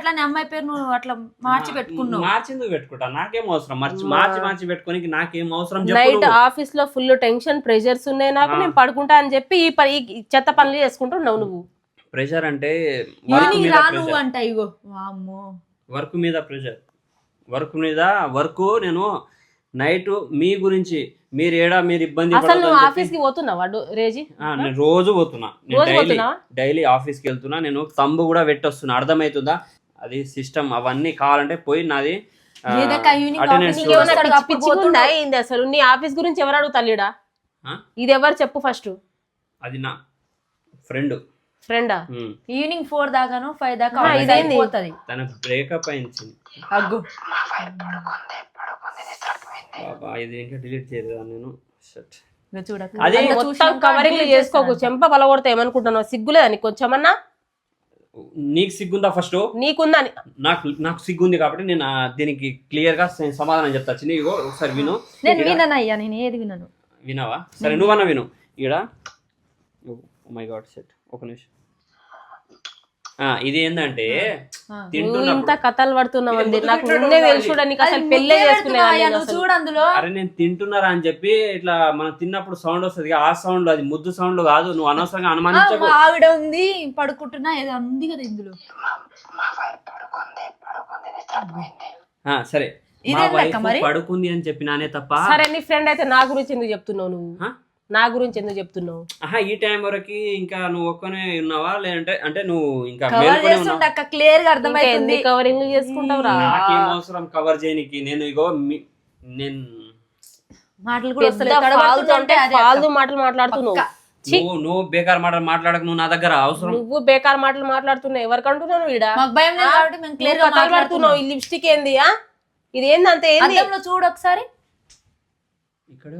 అట్లానే అమ్మాయి పేరు నువ్వు అట్లా మార్చి పెట్టుకున్నావు. మార్చి ఎందుకు పెట్టుకుంటా. నాకేం అవసరం? మార్చి మార్చి మార్చి పెట్టుకోనికి నాకేం అవసరం నైట్ ఆఫీస్లో ఫుల్ టెన్షన్ ప్రెషర్స్ ఉన్నాయి నాకు నేను పడుకుంటా అని చెప్పి ఈ పని ఈ చెత్త పనులు చేసుకుంటున్నావు నువ్వు. ప్రెషర్ అంటే వర్క్ ఈవినింగ్ మీద రా నువ్వు ప్రెషర్ అంట ఇగో. వామ్మో. వర్క్ మీద ప్రెషర్ వర్క్ మీద వర్క్ నేను నైట్ మీ గురించి మీరు ఏడా మీరు ఇబ్బంది అసలు నువ్వు ఆఫీస్కి పోతున్నావా రేజీ? చెప్పి- ఆ, నేను రోజు పోతున్నా. డైలీ? డైలీ ఆఫీస్కి వెళ్తున్నా. నేను తంబు కూడా పెట్టొస్తున్నా. అర్థమవుతుందా? అది సిస్టమ్ అవన్నీ కావాలంటే పోయి నాది ఏంది అసలు? నీ ఆఫీస్ గురించి ఎవరు అడుగుతాడా ఆ? ఇది ఎవరు చెప్పు ఫస్ట్ అది నా ఫ్రెండ్. ఫ్రెండా? ఈవినింగ్ ఫోర్ దాకాను ఫైవ్ దాకా ఇదేంది? అయిపోతది. తన బ్రేకప్ అయింది. అగ్గు ఇది ఇంకా డిలీట్ చేయలేదు నేను? చూడక్క అదే మొత్తం కవరింగ్ చేసుకోకు. చెంప పలగొడతా ఏమనుకుంటున్నావు సిగ్గులేదా నీకు కొంచెమన్నా? నీకు సిగ్గుందా ఫస్ట్ నీకుందని నాకు నాకు సిగ్గుంది కాబట్టి నేను దీనికి క్లియర్గా సమాధానం చెప్తా. చిన్న ఇగో ఒకసారి విను. నేను వినను అయ్యా నేను ఏది వినను? వినవా? సరే నువ్వన్నా విను. ఇక్కడ. మై గాడ్ సెట్ ఒక నిమిషం. ఇది ఏంటంటే ఇంత కథలు ముందు నాకు ముందే ఉండాలి. తెలుసు నీకు అసలు పెళ్ళే. చూడు అందులో. అరే నేను తింటున్నారా అని చెప్పి ఇట్లా మనం తిన్నప్పుడు సౌండ్ వస్తుంది. ఆ సౌండ్ అది ముద్దు సౌండ్ కాదు. నువ్వు అనవసరంగా ఆ, అనుమానించకు. ఆవిడ ఉంది పడుకుంటున్నా. ఏదో ఉంది కదా ఇందులో. ఆ, సరే. మా ఇదేం వైఫ్? పడుకుంది అని చెప్పినానే తప్ప సరే నీ ఫ్రెండ్ అయితే నా గురించి ఎందుకు చెప్తున్నావు నువ్వు? ఆ? నా గురించి ఎందుకు చెప్తున్నావు? ఆహా ఈ టైం వరకు ఇంకా నువ్వు ఒక్కనే ఉన్నావా? లేదంటే అంటే నువ్వు ఇంకా కవర్ చేస్తుండే అక్క క్లియర్గా ఎన్ని కవరింగ్ చేసుకుంటావు రా నాకేం అవసరం కవర్ చేయనికి? నేను ఇగో నేను మాటలు కూడా. ఫాల్తూ మాటలు మాట్లాడుతున్నావు. నువ్వు నువ్వు బేకార్ మాటలు మాట్లాడక నువ్వు నా దగ్గర అవసరం? నువ్వు బేకార్ మాటలు మాట్లాడుతున్నావు. ఎవరికంటున్నావు ఈడ? మాకు భయం లేదు కాబట్టి మేము క్లియర్గా మాట్లాడుతున్నావు మాట్లాడుతున్నాం. ఈ లిప్స్టిక్ ఏంది ఆ? ఇది ఏంది అంత ఏంది? అద్దంలో చూడు ఒకసారి. ఇక్కడే.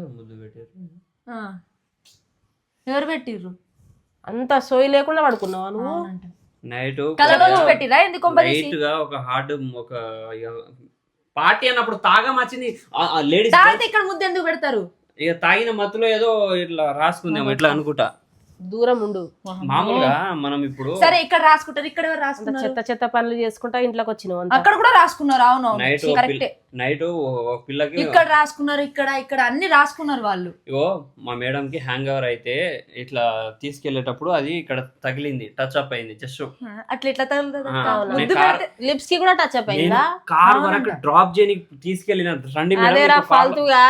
ఎవరు పెట్టిర్రు? అంత సోయి లేకుండా పడుకున్నావా నువ్వు? నైట్ పెట్టిరా ఎందుకు కొంపదీసి? లైట్గా ఒక హార్డ్ ఒక పార్టీ అన్నప్పుడు తాగం వచ్చింది. లేడీస్ తాగితే ఇక్కడ ముద్ద ఎందుకు పెడతారు? ఇక తాగిన మత్తులో ఏదో ఇట్లా రాసుకుందాం ఇట్లా అనుకుంటా. దూరం ఉండు. మామూలుగా మనం ఇప్పుడు సరే ఇక్కడ రాసుకుంటారు. ఇక్కడ రాసుకున్నారు? చెత్త చెత్త పనులు చేసుకుంటా ఇంట్లోకి వచ్చినావు అంత. అక్కడ కూడా రాసుకున్నారు అవును నైట్ కరెక్టే నైట్ ఒక పిల్లకి ఇక్కడ రాసుకున్నారు ఇక్కడ ఇక్కడ అన్ని రాసుకున్నారు వాళ్ళు. ఇగో మా మేడం కి హ్యాంగ్ ఓవర్ అయితే ఇట్లా తీసుకెళ్ళేటప్పుడు అది ఇక్కడ తగిలింది టచ్ అప్ అయింది జస్ట్ అట్లా ఇట్లా తగులుతుంది? పెడితే లిప్స్కి కూడా టచ్ అప్ అయిందా? కార్ వరకు డ్రాప్ చేయడానికి తీసుకెళ్ళిన రండి మేడం, ఫాల్తుగా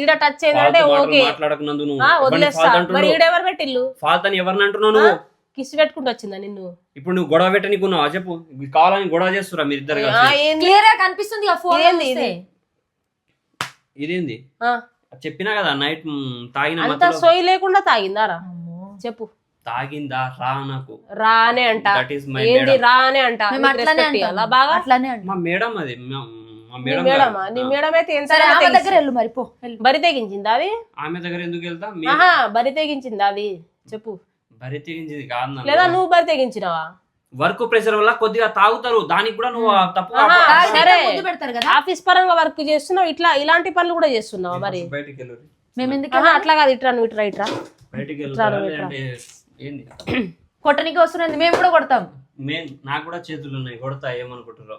ఈడ టచ్ అయిందంటే ఓకే. మాట్లాడకనందు నువ్వు. మరి ఈడెవరు పెట్టిల్లు? ఫాల్త్ అని ఎవరిని అంటున్నావు నువ్వు? కిస్ పెట్టుకుంటూ వచ్చిందా నిన్ను? ఇప్పుడు నువ్వు గొడవ పెట్టనీకు ఉన్నావా? చెప్పు. కావాలని గొడవ చేస్తురా మీరు ఇద్దరు కలిసి. క్లియర్గా కనిపిస్తుంది ఆ ఫోన్ ఇదేంది ఇది? ఇదేంది? ఆ, చెప్పినా కదా నైట్ తాగిన అంత మత్తులో? సోయి లేకుండా తాగిందారా చెప్పు. తాగిందా? రా నాకు. రానే అంట. దట్ ఈస్ మై ఏంది? మేడం రానే అంట. మేము నీకు అట్లానే respect ఇయ్యాలా అంటాం బాగా? అట్లానే అంటాం. మా మేడం అది. మా- మా నీ మేడం మేడమా? గారు. నీ ఆ. మేడం అయితే ఎంత సరే ఆమె తెగించి- దగ్గర వెళ్ళు మరి పో వెళ్ళు. బరి తెగించిందా అది? ఆమె దగ్గర ఎందుకు వెళ్తా? మీ ఆహా బరి తెగించిందా అది? చెప్పు. బరి తెగించింది కాదు. లేదా నువ్వు బరి తెగించినావా వర్క్ ప్రెషర్ వల్ల కొద్దిగా తాగుతారు. దానికి కూడా నువ్వు తప్పు సరే. ముద్దు పెడతారు కదా? ఆఫీస్ పరంగా వర్క్ చేస్తున్నావు ఇట్లా ఇలాంటి పనులు కూడా చేస్తున్నావు మరి? బయటికి వెళ్ళు మేము ఎందుకు ఆహా, అట్లా కాదు ఇట్రా నువ్వు ఇట్రా ఇట్రా. కొట్టనికి వస్తున్నది మేము కూడా కొడతాం. మేము నాకు కూడా చేతులు ఉన్నాయి. కొడతా ఏమనుకుంటారో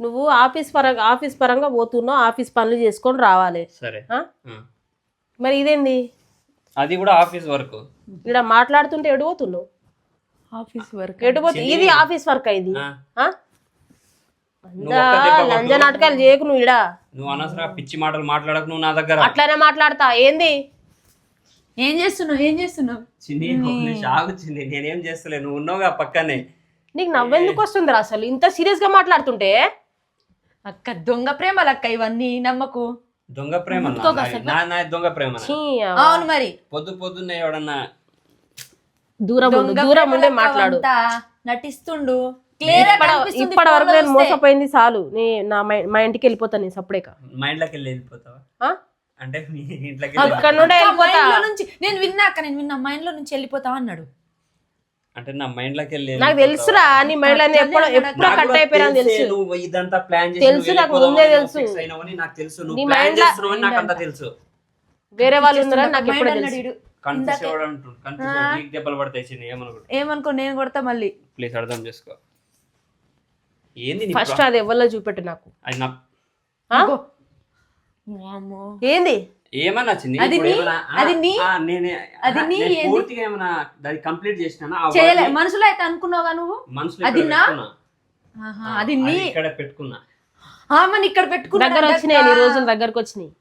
నువ్వు ఆఫీస్ పరంగా ఆఫీస్ పరంగా పోతున్నావు ఆఫీస్ పనులు చేసుకొని రావాలి. సరే. మరి ఇదేంది? అది కూడా ఆఫీస్ వర్క్. ఇక్కడ మాట్లాడుతుంటే ఎటు పోతున్నావు ఆఫీస్ వర్క్ ఎటు పోతు ఇది ఆఫీస్ వర్క్ ఇది. లంజ నాటకాలు చేయకు నువ్వు ఇడా నువ్వు అనవసరంగా పిచ్చి మాటలు మాట్లాడకు నువ్వు నా దగ్గర. అట్లానే మాట్లాడతా. ఏంది? ఏం చేస్తున్నావు? ఏం చేస్తున్నావు? చిన్ని ఆగు చిన్ని నేనేం చేస్తలే? నువ్వు ఉన్నావుగా పక్కనే. నీకు నవ్వెందుకు వస్తుందిరా అసలు? ఇంత సీరియస్గా మాట్లాడుతుంటే? అక్క దొంగ ప్రేమలు అక్క ఇవన్నీ నమ్మకు. దొంగ ప్రేమ నా- దొంగ ప్రేమ అవును మరి. పొద్దు పొద్దున్నే ఎవడన్నా దూరం దూరం ఉండే మాట్లాడు. నటిస్తుండు. క్లియర్ ఇప్పటి వరకు నేను మోసపోయింది చాలు. నీ నా మై- మా ఇంటికి వెళ్ళిపోతాను నేను సపరేక మైండ్లోకి వెళ్ళి వెళ్ళిపోతావా? అంటే మీ ఇంట్లోకి ఇక్కడ నుండే వెళ్ళిపోతా. నుంచి నేను విన్నాక నేను విన్నా మైండ్లో నుంచి వెళ్ళిపోతా అన్నాడు. అంటే నా మైండ్లోకి వెళ్ళి నాకు తెలుసురా నీ మైండ్లో ఎప్పుడో ఎప్పుడో నాకు కట్ అయిపోయినా తెలుసే. నువ్వు ఇదంతా ప్లాన్ చేసి తెలుసు, నాకు ముందే తెలుసు. నాకు తెలుసు నువ్వు నీ ప్లాన్ చేస్తున్నావని నాకు అంతా తెలుసు. వేరే వాళ్ళు ఉన్నారని నాకు ఎప్పుడో తెలుసు. అన్నాడు ఈడు. కన్ఫ్యూజ్ అవ్వడం కన్ఫ్యూజ్ నీకు దెబ్బలు పడతాయి చిన్న ఏమనుకుంటా ఏమనుకో నేను కొడతా మళ్ళీ. ప్లీజ్ అర్థం చేసుకో. ఏంది నీ ఫస్ట్ అది ఎవరిలో చూపెట్టు నాకు. అది నా ఆ? ఇగో. వామ్మో. ఏంది? ఏమన్నా వచ్చింది? అది నీ- అది నేనే అది ఆ, నీ నేను ఏంది? పూర్తిగా ఏమన్నా దాన్ని కంప్లీట్ చేసినా చేయలే. మనసులో అయితే అనుకున్నావుగా నువ్వు? మనసులో అది ఇక్కడ నా? పెట్టుకున్నా. ఆహా, ఆ, అది నీ ఇక్కడ పెట్టుకున్నా. ఆమెను ఇక్కడ పెట్టుకున్నా. దగ్గర వచ్చినాయి నీ రోజులు దగ్గరకు వచ్చినాయి.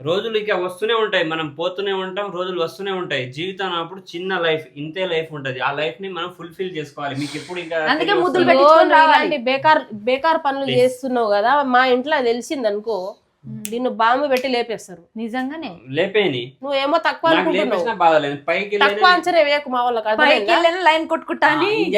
రోజులు ఇక వస్తూనే ఉంటాయి. మనం పోతూనే ఉంటాం రోజులు వస్తూనే ఉంటాయి. జీవితం అప్పుడు చిన్న లైఫ్ ఇంతే లైఫ్ ఉంటది. ఆ లైఫ్ని మనం ఫుల్ఫిల్ చేసుకోవాలి. మీకు ఎప్పుడు ఇంకా అందుకే తెలియదు ముద్దులు వస్తుంది. పెట్టి- పెట్టించుకొని ఓ, రావాలి. ఇలాంటి బేకార్ బేకార్ పనులు చేస్తున్నావు కదా. మా ఇంట్లో తెలిసింది అనుకో. నిన్ను బాంబు పెట్టి లేపేస్తారు. నిజంగానే? లేపేని నువ్వేమో తక్కువ నాకు అనుకుంటున్నావు. లేపేసినా బాధ లేదు. పైకి తక్కువ అంచనా వేయకు మా వాళ్ళకి పైకి అర్థమైందా? వెళ్ళిన లైన్ కొట్టుకుంటా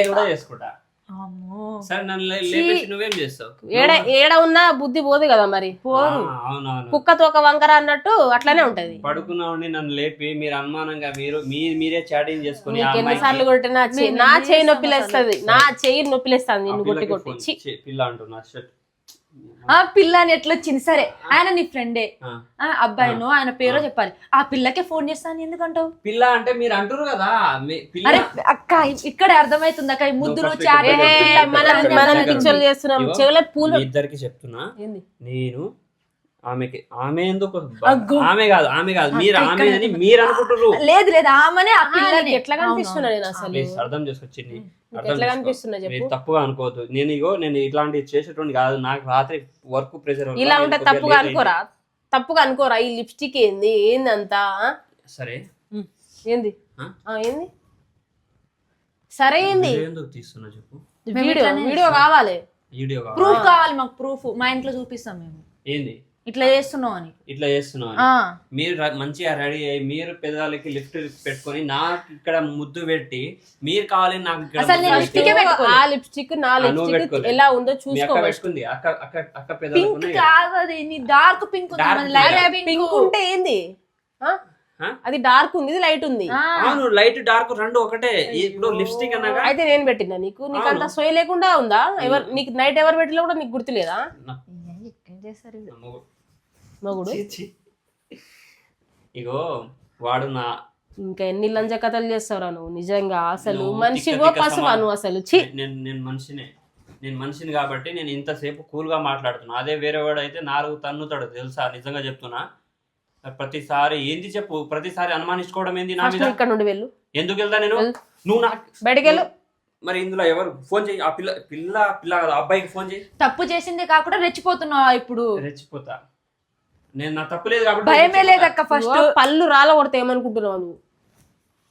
కూడా చేసుకుంటా. అమ్మో. సరే నన్ను లే- లేపేసి నువ్వేం చేస్తావు? ఏడ ఏడ ఉన్నా బుద్ధి పోదు కదా మరి. పోదు. కుక్కతో ఒక వంకర అన్నట్టు అట్లనే ఉంటది. పడుకున్నామని నన్ను లేపి మీరు అనుమానంగా మీరు మీరే చాటింగ్ చేసుకుని ఎన్నిసార్లు కొట్టినా నా చెయ్యి నొప్పిలేస్తుంది. నా చెయ్యి నొప్పిలేస్తుంది నిన్ను కొట్టి కొట్టి. పిల్ల అంటున్నా షట్. ఆ పిల్ల అని ఎట్లా వచ్చింది? సరే ఆయన నీ ఫ్రెండే. అబ్బాయిను ఆయన పేరో చెప్పాలి. ఆ పిల్లకే ఫోన్ చేస్తాను ఎందుకంటావు పిల్ల అంటే మీరు అంటారు కదా అరే అక్క ఇక్కడే అర్థమైతుంది అక్క ముద్దులు చేస్తున్నాం. చెవులే పూలు. ఇద్దరికి చెప్తున్నా. ఏంది? నేను ఆమెకి ఆమె ఎందుకు. ఆమె కాదు ఆమె కాదు. మీరు ఆమె అని మీరు అనుకుంటారు లేదు లేదు ఆమెనే ఆ పిల్లని ఎట్లా కనిపిస్తున్నా నేను అసలు? ప్లీజ్ అర్థం చేసుకొచ్చింది ఎట్లా. కనిపిస్తున్నా చెప్పు? తప్పుగా అనుకోవద్దు. నేను ఇగో నేను ఇట్లాంటివి చేసేటువంటి కాదు. నాకు రాత్రి వర్క్ ప్రెషర్ ఇలా ఉంటే తప్పుగా అనుకోరా? తప్పుగా అనుకోరా? ఈ లిప్స్టిక్ ఏంది? ఏంది అంతా ఆ? సరే. ఏంది? ఏంది? సరే ఏంది? వీడియో ఎందుకు తీస్తున్నా చెప్పు? వీడియో వీడియో కావాలి. వీడియో కావాలి. ప్రూఫ్ కావాలి మాకు ప్రూఫ్ మా ఇంట్లో చూపిస్తాం మేము. ఏంది? ఇట్లా చేస్తున్నాం అని. ఇట్లా చేస్తున్నావు ఆ, మీరు ర- మంచిగా రెడీ అయ్యి మీరు పెదాలకి లిఫ్ట్ పెట్టుకొని నాకు ఇక్కడ ముద్దు పెట్టి మీరు కావాలి నాకు ఇక్కడ అసలు ముద్దు నేను పెట్టి. లిప్స్టికే పెట్టుకోలే. ఆ లిప్స్టిక్ నా ఆ, నువ్వు లిప్స్టిక్. ఎలా ఉందో మీ అక్క చూసుకోవచ్చు పెట్టుకుంది. అక్క అక్క అక్క పెదాలకు పింక్ కాదు. అది నీ డార్క్ పింక్ ఉంది Dark మనది pink. light pink. ఉంటే ఏంది? ఆ? ఆ? అది డార్క్ ఉంది ఇది లైట్ ఉంది. ఆ, అవును లైట్ డార్క్ రెండు ఒకటే. ఇప్పుడు లిప్స్టిక్ అన్నాగా. అయితే నేను పెట్టినా నీకు? నీకు అంత సోయ లేకుండా ఉందా? ఎవరు నీకు నైట్ ఎవరు పెట్టినా కూడా నీకు గుర్తులేదా? నా- ఏం చేస్తారు ఇది? నా మొగు- మగుడు. ఇగో వాడు నా ఇంకా ఎన్ని లంజ కథలు చేస్తావురా నువ్వు? నిజంగా అసలు మనిషివో. నువ్వు అసలు? ఛీ. నేను నేను మనిషినే. నేను మనిషిని కాబట్టి నేను ఇంతసేపు కూల్గా మాట్లాడుతున్నా. అదే వేరే వాడు అయితే నాలుగు తన్నుతాడు తెలుసా? నిజంగా చెప్తున్నా. ప్రతిసారి ఏంది చెప్పు? ప్రతిసారి అనుమానించుకోవడం ఏంది నా మీద? ఇక్కడ నుండి వెళ్ళు. ఎందుకు వెళ్తా నేను. నువ్వు నాకు బయటికి వెళ్ళు మరి ఇందులో ఎవరు? ఫోన్ చేయి. ఆ పిల్ల పిల్ల పిల్ల కదా అబ్బాయికి ఫోన్ చేయి. తప్పు చేసిందే కాకుండా రెచ్చిపోతున్నావు ఇప్పుడు? రెచ్చిపోతా. నేను నా తప్పు లేదు కాబట్టి భయమే. లేదక్క ఫస్ట్. పళ్ళు రాల కొడితే ఏమనుకుంటున్నావు నువ్వు?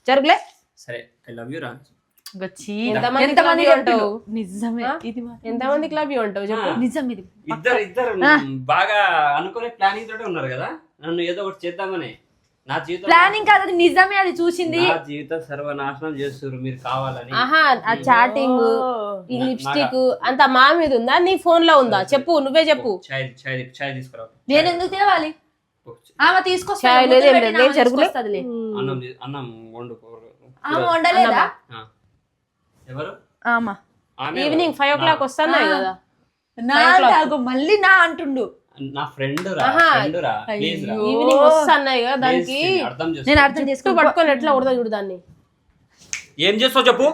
జరుగులే? సరే ఐ లవ్ యూ రా. ఎంతమందికి ఎంతమంది లవ్ యూ అంటావు? నిజమే. ఆ? ఇది మాత్రం ఎంతమందికి లవ్ యూ అంటావు? చెప్పు. నిజం ఇది. ఇద్దరు ఇద్దరు బాగా అనుకునే ప్లానింగ్ తోటే ఉన్నారు కదా? నన్ను ఏదో ఒకటి చేద్దామని. నా జీవితం ప్లానింగ్ కాదు అది నిజమే అది చూసింది. నా జీవితం సర్వనాశనం చేస్తున్నారు మీరు కావాలని. ఆహా ఆ చాటింగ్ ఈ లిప్స్టిక్ అంత మా మీద ఉందా? నీ ఫోన్లో ఉందా? చెప్పు నువ్వే చెప్పు. చాయ్ చాయ్ చాయ్ తీసుకురా. నేను ఎందుకు తేవాలి ఆమె తీసుకొస్తా చాయ్ లేదు, ఏం పెట్టి లేదు, ఆమె ఏం జరుగులే. తీసుకొస్తదిలే. అన్నం తీ- అన్నం వండు ఆమె వండలేదా? ఆ. ఎవరు? ఆమా. ఆమె ఈవినింగ్ ఫైవ్ ఓ క్లాక్ వస్తున్నాయి కదా. నా మళ్ళీ నా అంటుండు. నా ఫ్రెండ్ రా ఆహా. ఫ్రెండ్ రా ప్లీజ్ రా. ఈవినింగ్ వస్తున్నాయి కదా దానికి. Please, అర్థం చేసుకో. నేను అర్థం చేసుకో పట్టుకొని ఎట్లా ఉడతా చూడు దాన్ని. ఏం చేస్తావు చెప్పు?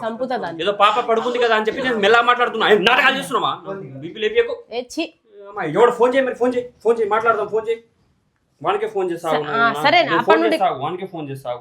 సంపుతా దాన్ని. ఏదో పాప పడుకుంది కదా అని చెప్పి నేను మెల్లగా మాట్లాడుతున్నా. నాటకాలు చేస్తున్నావా? బీపీ లేపియకు. ఎవడు ఫోన్ చేయి మరి ఫోన్ చేయి ఫోన్ చేయి మాట్లాడదాం ఫోన్ చేయి. వానికే ఫోన్ చేస్తావు సరే, వానికే ఫోన్ చేస్తావు.